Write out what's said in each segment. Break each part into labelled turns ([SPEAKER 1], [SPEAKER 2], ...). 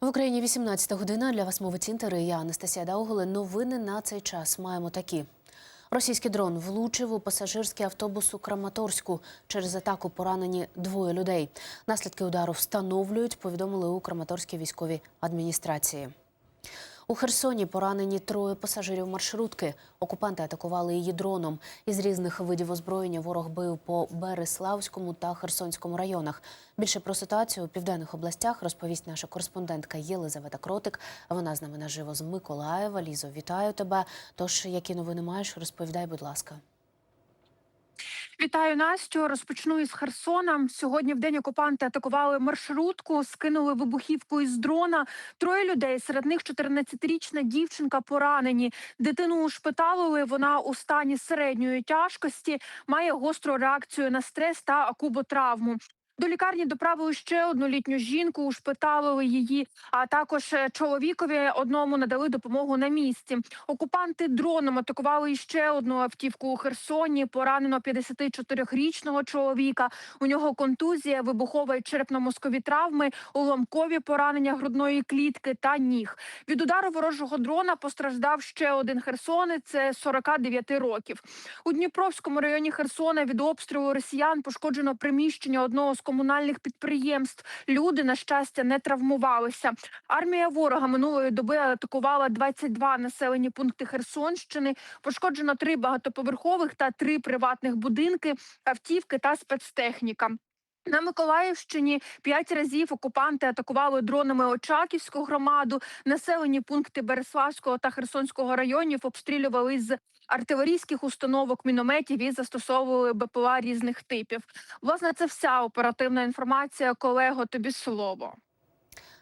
[SPEAKER 1] В Україні 18 година. Для вас мови Цінтери. Я Анастасія Дауголе. Новини на цей час маємо такі. Російський дрон влучив у пасажирський автобус у Краматорську. Через атаку поранені двоє людей. Наслідки удару встановлюють, повідомили у Краматорській військовій адміністрації. У Херсоні поранені троє пасажирів маршрутки. Окупанти атакували її дроном. Із різних видів озброєння ворог бив по Береславському та Херсонському районах. Більше про ситуацію у південних областях розповість наша кореспондентка Єлизавета Кротик. Вона з нами наживо з Миколаєва. Лізо, вітаю тебе. Тож, які новини маєш, розповідай, будь ласка.
[SPEAKER 2] Вітаю Настю. Розпочну із Херсона. Сьогодні в день окупанти атакували маршрутку, скинули вибухівку із дрона. Троє людей, серед них 14-річна дівчинка поранені. Дитину ушпиталили. Вона у стані середньої тяжкості, має гостру реакцію на стрес та акуботравму. До лікарні доправили ще одну літню жінку, ушпиталили її. А також е, чоловікові одному надали допомогу на місці. Окупанти дроном атакували ще одну автівку у Херсоні. Поранено 54-річного чоловіка. У нього контузія, вибухова і черепно-мозкові травми, уламкові поранення грудної клітки та ніг. Від удару ворожого дрона постраждав ще один херсонець це 49 років. У Дніпровському районі Херсона від обстрілу росіян пошкоджено приміщення одного з комунальних підприємств. Люди, на щастя, не травмувалися. Армія ворога минулої доби атакувала 22 населені пункти Херсонщини. Пошкоджено три багатоповерхових та три приватних будинки, автівки та спецтехніка. На Миколаївщині п'ять разів окупанти атакували дронами Очаківську громаду. Населені пункти Береславського та Херсонського районів обстрілювали з артилерійських установок, мінометів і застосовували БПЛА різних типів. Власне, це вся оперативна інформація. Колего, тобі слово.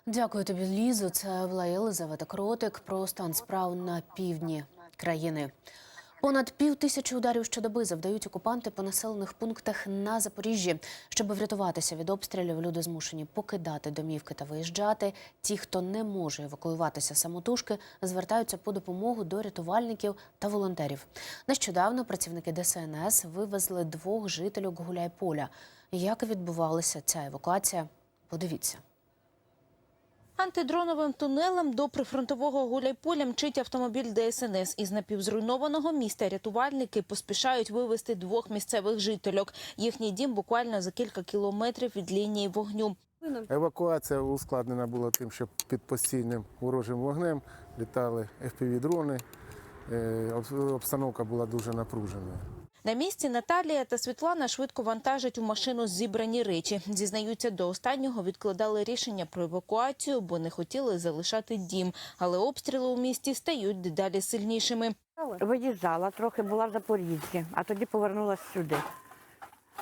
[SPEAKER 1] Дякую тобі, Лізо. Це була Єлизавета Кротик про стан справ на півдні країни. Понад пів тисячі ударів щодоби завдають окупанти по населених пунктах на Запоріжжі. Щоб врятуватися від обстрілів, люди змушені покидати домівки та виїжджати. Ті, хто не може евакуюватися самотужки, звертаються по допомогу до рятувальників та волонтерів. Нещодавно працівники ДСНС вивезли двох жительок Гуляйполя. Як відбувалася ця евакуація? Подивіться.
[SPEAKER 3] Антидроновим тунелем до прифронтового Гуляйполя мчить автомобіль ДСНС. Із напівзруйнованого міста рятувальники поспішають вивезти двох місцевих жительок. Їхній дім буквально за кілька кілометрів від лінії вогню.
[SPEAKER 4] Евакуація ускладнена була тим, що під постійним ворожим вогнем літали FPV-дрони. Е, Обстановка була дуже напруженою.
[SPEAKER 3] На місці Наталія та Світлана швидко вантажать у машину зібрані речі. Зізнаються, до останнього відкладали рішення про евакуацію, бо не хотіли залишати дім. Але обстріли у місті стають дедалі сильнішими.
[SPEAKER 5] Виїжджала, трохи була в Запоріжжі, а тоді повернулася сюди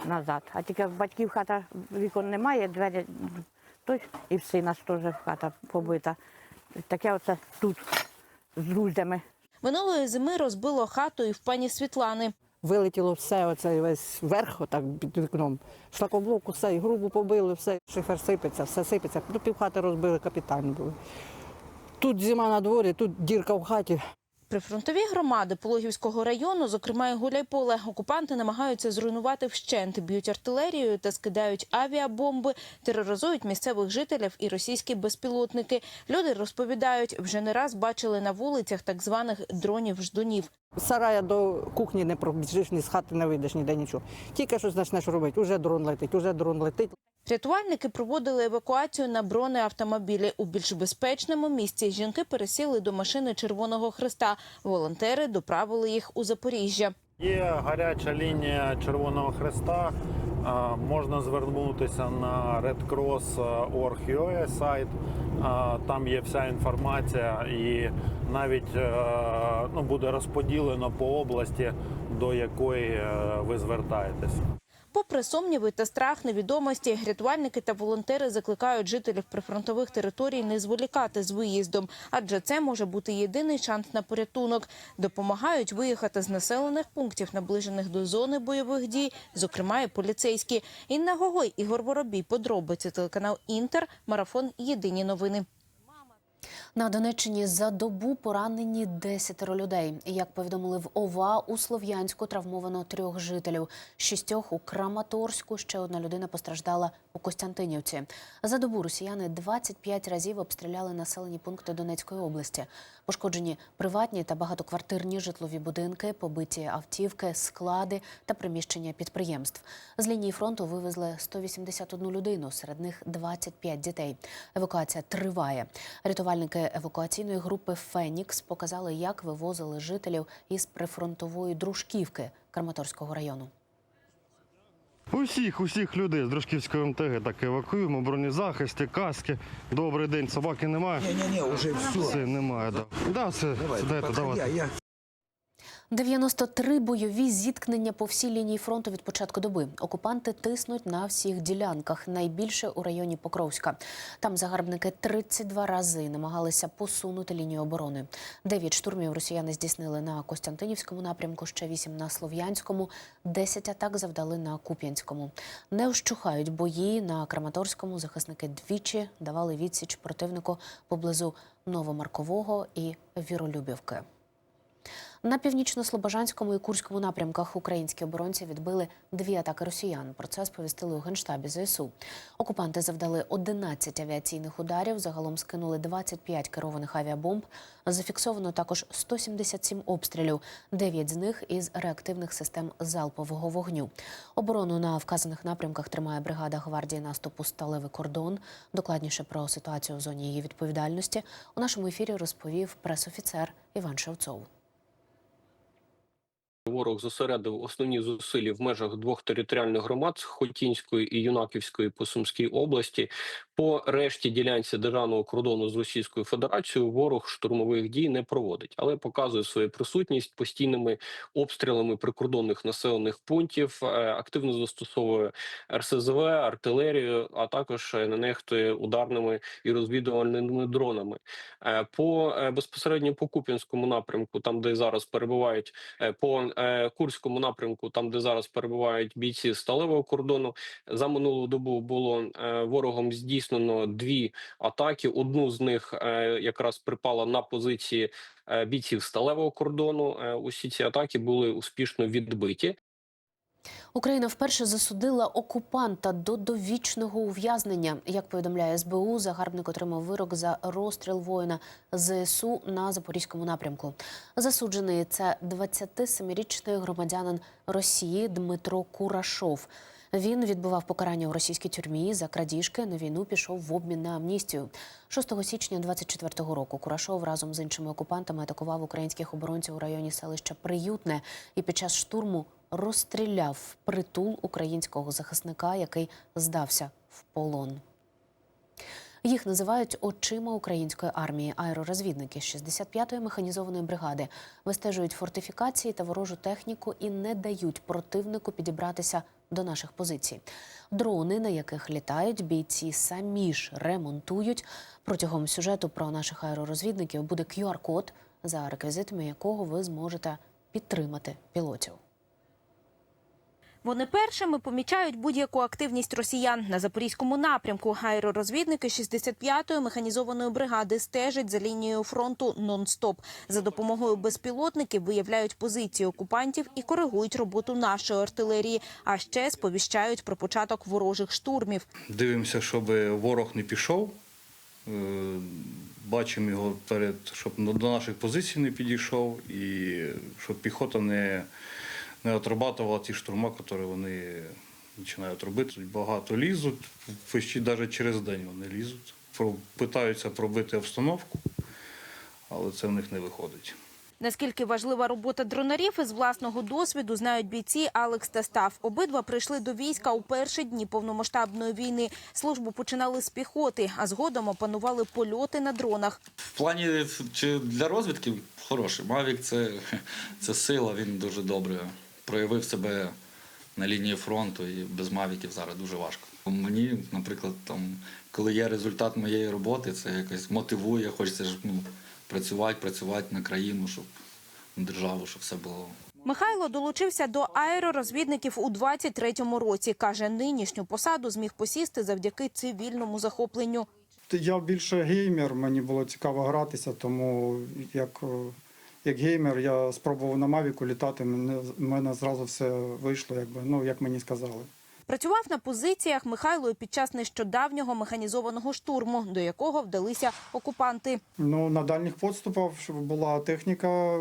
[SPEAKER 5] назад. А тільки в батьків хата вікон немає, двері той і в сина ж теж хата побита. Таке оце тут з друзями.
[SPEAKER 3] Минулої зими розбило хату і в пані Світлани.
[SPEAKER 6] Вилетіло все, оце весь верх, отак під вікном. Шлакоблок, усе, і грубу побили, все, шифер сипеться, все сипеться. Півхати розбили, капітально були. Тут зима на дворі, тут дірка в хаті.
[SPEAKER 3] Прифронтові громади Пологівського району, зокрема і Гуляйполе, окупанти намагаються зруйнувати вщент, б'ють артилерією та скидають авіабомби, тероризують місцевих жителів і російські безпілотники. Люди розповідають, вже не раз бачили на вулицях так званих дронів-ждунів.
[SPEAKER 6] Сарая до кухні не пробіжиш, ні з хати не вийдеш, ніде нічого. Тільки щось почнеш робити, уже дрон летить, уже дрон летить.
[SPEAKER 3] Рятувальники проводили евакуацію на бронеавтомобілі. У більш безпечному місці жінки пересіли до машини Червоного Христа. Волонтери доправили їх у Запоріжжя.
[SPEAKER 7] Є гаряча лінія Червоного Хреста. Можна звернутися на redcross.org.ua сайт. Там є вся інформація і навіть ну, буде розподілено по області, до якої е, ви звертаєтесь.
[SPEAKER 3] Попри сумніви та страх невідомості, рятувальники та волонтери закликають жителів прифронтових територій не зволікати з виїздом, адже це може бути єдиний шанс на порятунок. Допомагають виїхати з населених пунктів, наближених до зони бойових дій, зокрема і поліцейські. Інна Гогой, Ігор Воробій, подробиці телеканал Інтер, марафон Єдині новини.
[SPEAKER 1] На Донеччині за добу поранені десятеро людей. Як повідомили в ОВА, у Слов'янську травмовано трьох жителів. Шістьох у Краматорську. Ще одна людина постраждала у Костянтинівці. За добу росіяни 25 разів обстріляли населені пункти Донецької області. Пошкоджені приватні та багатоквартирні житлові будинки, побиті автівки, склади та приміщення підприємств. З лінії фронту вивезли 181 людину, серед них 25 дітей. Евакуація триває. Рятувальники евакуаційної групи Фенікс показали, як вивозили жителів із прифронтової дружківки Краматорського району.
[SPEAKER 8] Усіх, усіх людей з Дружківської МТГ так евакуємо, бронезахисти, каски. Добрий день, собаки немає?
[SPEAKER 9] Ні, ні, ні, уже все.
[SPEAKER 8] Все, немає, да. Да, все,
[SPEAKER 9] Давай,
[SPEAKER 8] сідайте,
[SPEAKER 9] подходи,
[SPEAKER 8] давайте.
[SPEAKER 9] я
[SPEAKER 1] 93 бойові зіткнення по всій лінії фронту від початку доби. Окупанти тиснуть на всіх ділянках, найбільше у районі Покровська. Там загарбники 32 рази намагалися посунути лінію оборони. Дев'ять штурмів росіяни здійснили на Костянтинівському напрямку, ще вісім на Слов'янському, 10 атак завдали на Куп'янському. Не вщухають бої на Краматорському. Захисники двічі давали відсіч противнику поблизу Новомаркового і Віролюбівки. На північно-слобожанському і курському напрямках українські оборонці відбили дві атаки росіян. Про це сповістили у генштабі ЗСУ. Окупанти завдали 11 авіаційних ударів. Загалом скинули 25 керованих авіабомб. Зафіксовано також 177 обстрілів, 9 з них із реактивних систем залпового вогню. Оборону на вказаних напрямках тримає бригада гвардії наступу Сталевий кордон. Докладніше про ситуацію в зоні її відповідальності у нашому ефірі розповів пресофіцер Іван Шевцов.
[SPEAKER 10] Ворог зосередив основні зусилля в межах двох територіальних громад Хотінської і Юнаківської по Сумській області. По решті ділянці державного кордону з Російською Федерацією ворог штурмових дій не проводить, але показує свою присутність постійними обстрілами прикордонних населених пунктів, е, активно застосовує РСЗВ, артилерію, а також е, не нехтує ударними і розвідувальними дронами. Е, По безпосередньо по Куп'янському напрямку, там де зараз перебувають по Курському напрямку, там де зараз перебувають бійці сталевого кордону. За минулу добу було е, ворогом здійснено дві атаки. Одну з них е, якраз припала на позиції е, бійців сталевого кордону. Е, Усі ці атаки були успішно відбиті.
[SPEAKER 1] Україна вперше засудила окупанта до довічного ув'язнення. Як повідомляє СБУ, загарбник отримав вирок за розстріл воїна ЗСУ на запорізькому напрямку. Засуджений це 27-річний громадянин Росії Дмитро Курашов. Він відбував покарання у російській тюрмі за крадіжки. На війну пішов в обмін на амністію. 6 січня 24-го року Курашов разом з іншими окупантами атакував українських оборонців у районі селища Приютне і під час штурму розстріляв притул українського захисника, який здався в полон. Їх називають очима української армії. Аеророзвідники 65-ї механізованої бригади вистежують фортифікації та ворожу техніку і не дають противнику підібратися до наших позицій. Дрони, на яких літають, бійці самі ж ремонтують. Протягом сюжету про наших аеророзвідників буде QR-код, за реквізитами якого ви зможете підтримати пілотів.
[SPEAKER 3] Вони першими помічають будь-яку активність росіян на запорізькому напрямку. Аеророзвідники 65-ї механізованої бригади стежать за лінією фронту нон-стоп. За допомогою безпілотників виявляють позиції окупантів і коригують роботу нашої артилерії. А ще сповіщають про початок ворожих штурмів.
[SPEAKER 11] Дивимося, щоб ворог не пішов. Е, Бачимо його перед, щоб до наших позицій не підійшов, і щоб піхота не, не отрабатувала ті штурма, які вони починають робити. Багато лізуть, почти навіть через день вони лізуть. Питаються пробити обстановку, але це в них не виходить.
[SPEAKER 3] Наскільки важлива робота дронарів із власного досвіду знають бійці Алекс та Став. Обидва прийшли до війська у перші дні повномасштабної війни. Службу починали з піхоти, а згодом опанували польоти на дронах.
[SPEAKER 12] В плані чи для розвідки хороший. Мавік це, це сила, він дуже добре проявив себе на лінії фронту і без мавіків зараз дуже важко. Мені, наприклад, там, коли є результат моєї роботи, це якось мотивує, хочеться ж ну, працювати, працювати на країну, щоб на державу, щоб все було
[SPEAKER 3] Михайло долучився до аеророзвідників у 23-му році. Каже, нинішню посаду зміг посісти завдяки цивільному захопленню.
[SPEAKER 9] я більше геймер, мені було цікаво гратися, тому як, е, як геймер я спробував на Мавіку літати, мене, мене зразу все вийшло, якби, ну, як мені сказали.
[SPEAKER 3] Працював на позиціях Михайло під час нещодавнього механізованого штурму, до якого вдалися окупанти.
[SPEAKER 9] Ну, на дальніх підступах щоб була техніка,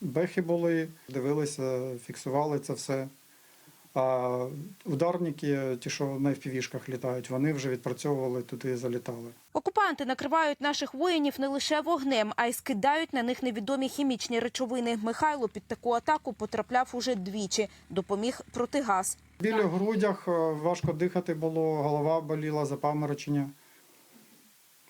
[SPEAKER 9] бехи були, дивилися, фіксували це все. А ударники, ті, що на FPV-шках літають, вони вже відпрацьовували туди залітали.
[SPEAKER 3] Окупанти накривають наших воїнів не лише вогнем, а й скидають на них невідомі хімічні речовини. Михайло під таку атаку потрапляв уже двічі. Допоміг протигаз.
[SPEAKER 9] Біля грудях е, важко дихати було, голова боліла, запаморочення.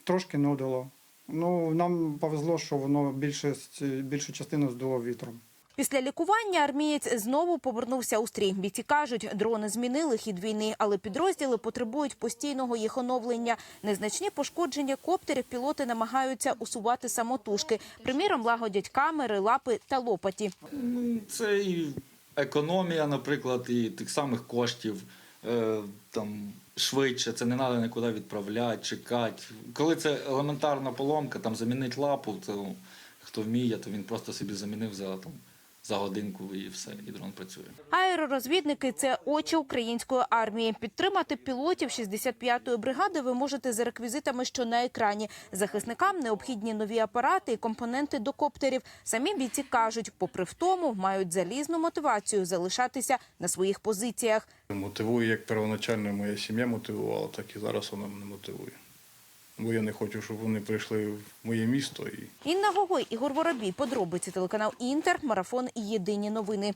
[SPEAKER 9] Трошки нудило. Ну, нам повезло, що воно більшість, більшу частину здуло вітром.
[SPEAKER 3] Після лікування армієць знову повернувся у стрій. Бійці кажуть, дрони змінили хід війни, але підрозділи потребують постійного їх оновлення. Незначні пошкодження коптерів пілоти намагаються усувати самотужки. Приміром, лагодять камери, лапи та лопаті.
[SPEAKER 12] Ну, Це і економія, наприклад, і тих самих коштів. Е, там швидше, це не треба нікуди відправляти, чекати. Коли це елементарна поломка, там замінити лапу, то хто вміє, то він просто собі замінив за там за годинку і все, і дрон працює.
[SPEAKER 3] Аеророзвідники – це очі української армії. Підтримати пілотів 65-ї бригади ви можете за реквізитами, що на екрані. Захисникам необхідні нові апарати і компоненти до коптерів. Самі бійці кажуть, попри втому, мають залізну мотивацію залишатися на своїх позиціях.
[SPEAKER 11] Мотивує, як первоначально моя сім'я мотивувала, так і зараз вона мене мотивує. Бо я не хочу, щоб вони прийшли в моє місто і
[SPEAKER 3] Інна Гогой, Ігор Воробій. Подробиці телеканал Інтер, Марафон Єдині новини.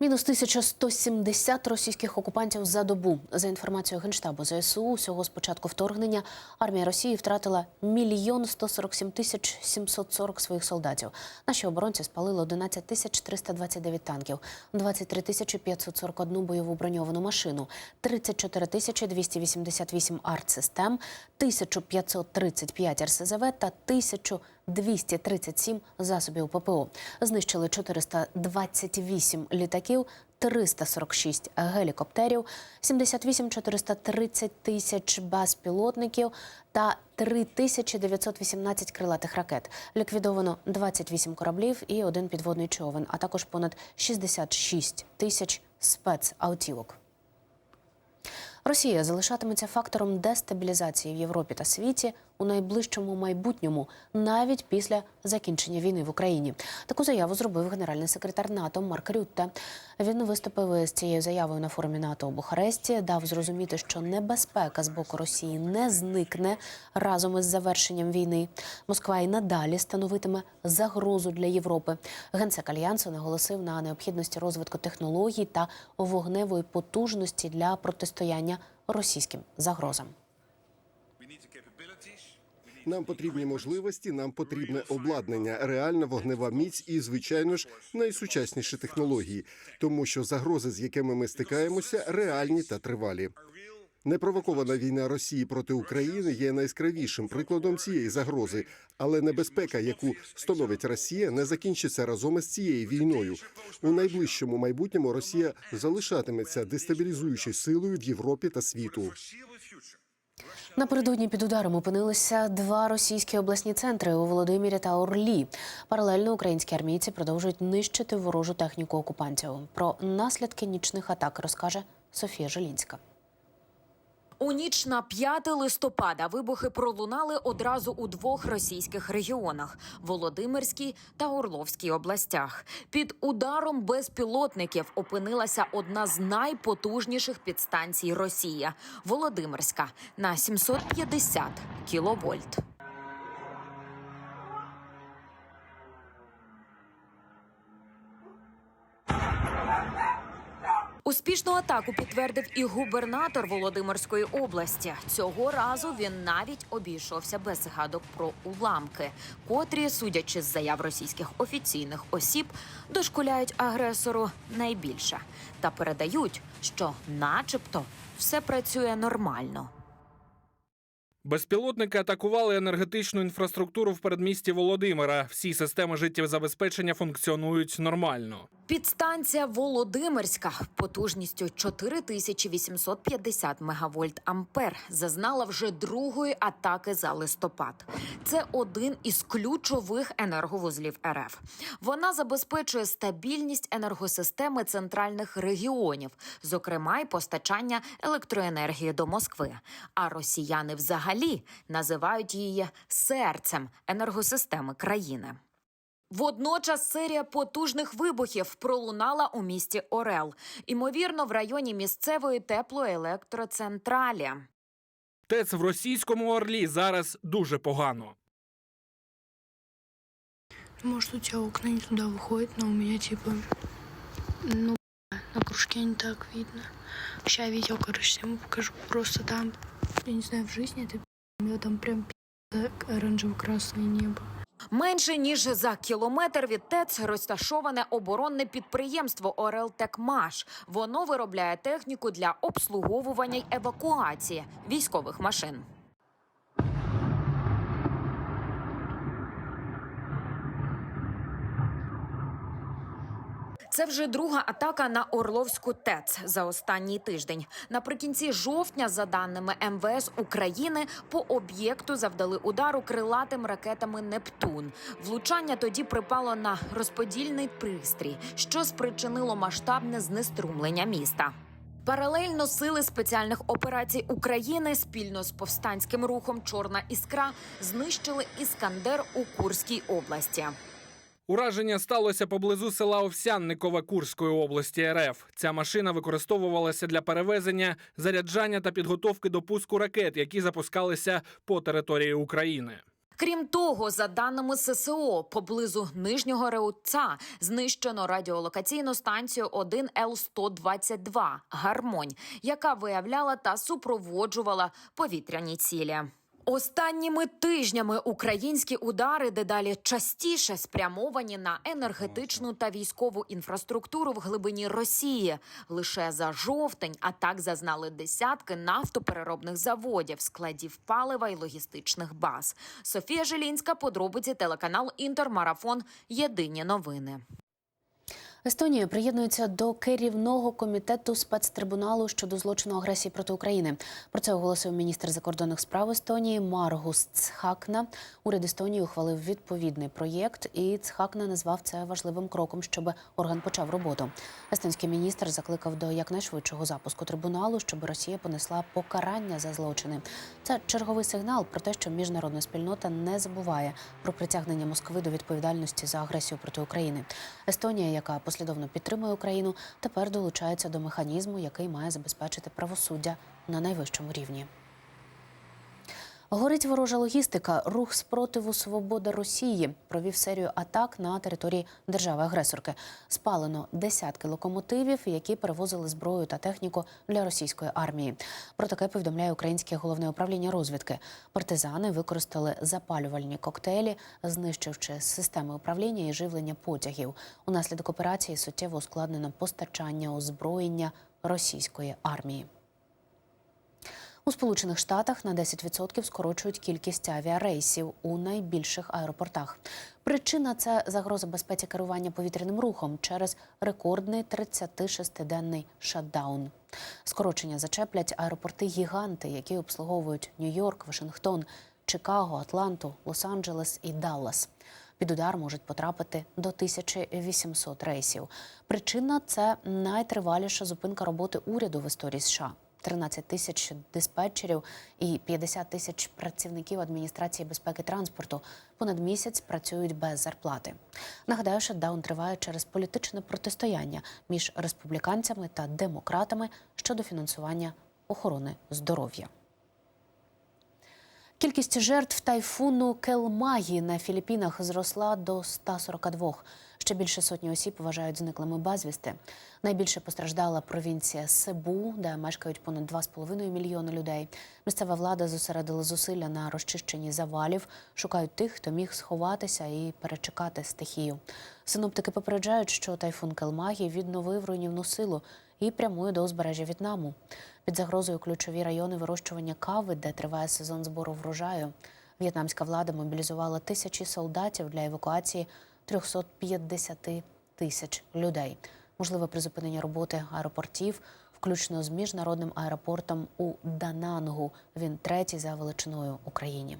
[SPEAKER 1] Мінус 1170 російських окупантів за добу. За інформацією Генштабу ЗСУ, усього з початку вторгнення армія Росії втратила мільйон 147 тисяч 740 своїх солдатів. Наші оборонці спалили 11 тисяч 329 танків, 23 тисячі 541 бойову броньовану машину, 34 тисячі 288 артсистем, 1535 РСЗВ та 1000 237 засобів ППО. Знищили 428 літаків, 346 гелікоптерів, 78 430 тисяч безпілотників та 3918 крилатих ракет. Ліквідовано 28 кораблів і один підводний човен, а також понад 66 тисяч спецавтівок. Росія залишатиметься фактором дестабілізації в Європі та світі у найближчому майбутньому, навіть після закінчення війни в Україні. Таку заяву зробив генеральний секретар НАТО Марк Рютте. Він виступив з цією заявою на форумі НАТО у Бухаресті, дав зрозуміти, що небезпека з боку Росії не зникне разом із завершенням війни. Москва і надалі становитиме загрозу для Європи. Генсек альянсу наголосив на необхідності розвитку технологій та вогневої потужності для протистояння російським загрозам.
[SPEAKER 13] Нам потрібні можливості, нам потрібне обладнання, реальна вогнева міць і, звичайно ж, найсучасніші технології, тому що загрози, з якими ми стикаємося, реальні та тривалі. Непровокована війна Росії проти України є найяскравішим прикладом цієї загрози, але небезпека, яку становить Росія, не закінчиться разом із цією війною. У найближчому майбутньому Росія залишатиметься дестабілізуючою силою в Європі та світу.
[SPEAKER 1] Напередодні під ударом опинилися два російські обласні центри у Володимирі та Орлі. Паралельно українські армійці продовжують нищити ворожу техніку окупантів. Про наслідки нічних атак розкаже Софія Желінська.
[SPEAKER 14] У ніч на 5 листопада вибухи пролунали одразу у двох російських регіонах Володимирській та Орловській областях. Під ударом безпілотників опинилася одна з найпотужніших підстанцій Росія Володимирська на 750 кіловольт. Успішну атаку підтвердив і губернатор Володимирської області. Цього разу він навіть обійшовся без згадок про уламки, котрі, судячи з заяв російських офіційних осіб, дошкуляють агресору найбільше та передають, що, начебто, все працює нормально.
[SPEAKER 15] Безпілотники атакували енергетичну інфраструктуру в передмісті Володимира. Всі системи життєзабезпечення функціонують нормально.
[SPEAKER 14] Підстанція Володимирська потужністю 4850 мегавольт ампер зазнала вже другої атаки за листопад. Це один із ключових енерговузлів РФ. Вона забезпечує стабільність енергосистеми центральних регіонів, зокрема й постачання електроенергії до Москви. А росіяни взагалі називають її серцем енергосистеми країни. Водночас серія потужних вибухів пролунала у місті Орел, імовірно, в районі місцевої теплоелектроцентралі.
[SPEAKER 15] ТЕЦ в російському Орлі зараз дуже погано.
[SPEAKER 16] Может, у тебя окна не туда выходят, но у меня типа, ну, на кружке не так видно. Сейчас видео, короче, всем покажу. Просто там, я не знаю, в жизни это у меня там прям пи***, оранжево-красное небо.
[SPEAKER 14] Менше ніж за кілометр від ТЕЦ розташоване оборонне підприємство «Орелтекмаш». Воно виробляє техніку для обслуговування й евакуації військових машин. Це вже друга атака на Орловську ТЕЦ за останній тиждень. Наприкінці жовтня, за даними МВС України, по об'єкту завдали удару крилатим ракетами Нептун. Влучання тоді припало на розподільний пристрій, що спричинило масштабне знеструмлення міста. Паралельно сили спеціальних операцій України спільно з повстанським рухом Чорна іскра знищили іскандер у Курській області.
[SPEAKER 15] Ураження сталося поблизу села Овсянникове Курської області РФ. Ця машина використовувалася для перевезення, заряджання та підготовки до пуску ракет, які запускалися по території України.
[SPEAKER 14] Крім того, за даними ССО, поблизу нижнього Реутца знищено радіолокаційну станцію 1Л-122 «Гармонь», яка виявляла та супроводжувала повітряні цілі. Останніми тижнями українські удари дедалі частіше спрямовані на енергетичну та військову інфраструктуру в глибині Росії. Лише за жовтень атак зазнали десятки нафтопереробних заводів, складів палива і логістичних баз. Софія Жилінська, подробиці телеканал Інтермарафон. Єдині новини.
[SPEAKER 1] Естонія приєднується до керівного комітету спецтрибуналу щодо злочину агресії проти України. Про це оголосив міністр закордонних справ Естонії Маргус Цхакна. Уряд Естонії ухвалив відповідний проєкт, і Цхакна назвав це важливим кроком, щоб орган почав роботу. Естонський міністр закликав до якнайшвидшого запуску трибуналу, щоб Росія понесла покарання за злочини. Це черговий сигнал про те, що міжнародна спільнота не забуває про притягнення Москви до відповідальності за агресію проти України. Естонія, яка послідовно підтримує Україну, тепер долучається до механізму, який має забезпечити правосуддя на найвищому рівні. Горить ворожа логістика. Рух спротиву Свобода Росії провів серію атак на території держави-агресорки. Спалено десятки локомотивів, які перевозили зброю та техніку для російської армії. Про таке повідомляє українське головне управління розвідки. Партизани використали запалювальні коктейлі, знищивши системи управління і живлення потягів. Унаслідок операції суттєво ускладнено постачання озброєння російської армії. У Сполучених Штатах на 10% скорочують кількість авіарейсів у найбільших аеропортах. Причина це загроза безпеці керування повітряним рухом через рекордний 36-денний шатдаун. Скорочення зачеплять аеропорти-гіганти, які обслуговують Нью-Йорк, Вашингтон, Чикаго, Атланту, Лос-Анджелес і Даллас. Під удар можуть потрапити до 1800 рейсів. Причина це найтриваліша зупинка роботи уряду в історії США. 13 тисяч диспетчерів і 50 тисяч працівників адміністрації безпеки транспорту понад місяць працюють без зарплати. Нагадаю, шатдаун триває через політичне протистояння між республіканцями та демократами щодо фінансування охорони здоров'я. Кількість жертв тайфуну Келмагі на Філіппінах зросла до 142. Ще більше сотні осіб вважають зниклими безвісти. Найбільше постраждала провінція Себу, де мешкають понад 2,5 мільйони людей. Місцева влада зосередила зусилля на розчищенні завалів, шукають тих, хто міг сховатися і перечекати стихію. Синоптики попереджають, що тайфун Келмагі відновив руйнівну силу і прямує до узбережжя В'єтнаму. Під загрозою ключові райони вирощування кави, де триває сезон збору врожаю. В'єтнамська влада мобілізувала тисячі солдатів для евакуації 350 тисяч людей. Можливе призупинення роботи аеропортів, включно з міжнародним аеропортом у Данангу. Він третій за величиною Україні.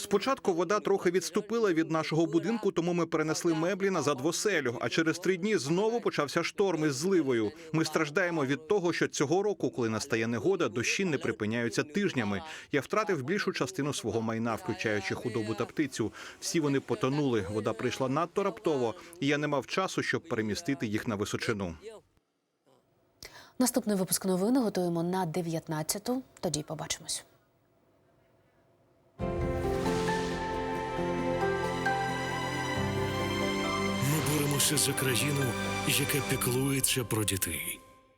[SPEAKER 17] Спочатку вода трохи відступила від нашого будинку, тому ми перенесли меблі назад в оселю. А через три дні знову почався шторм із зливою. Ми страждаємо від того, що цього року, коли настає негода, дощі не припиняються тижнями. Я втратив більшу частину свого майна, включаючи худобу та птицю. Всі вони потонули. Вода прийшла надто раптово, і я не мав часу, щоб перемістити їх на височину.
[SPEAKER 1] Наступний випуск новин готуємо на 19-ту. Тоді побачимось.
[SPEAKER 18] Боремося за країну, яка піклується про дітей.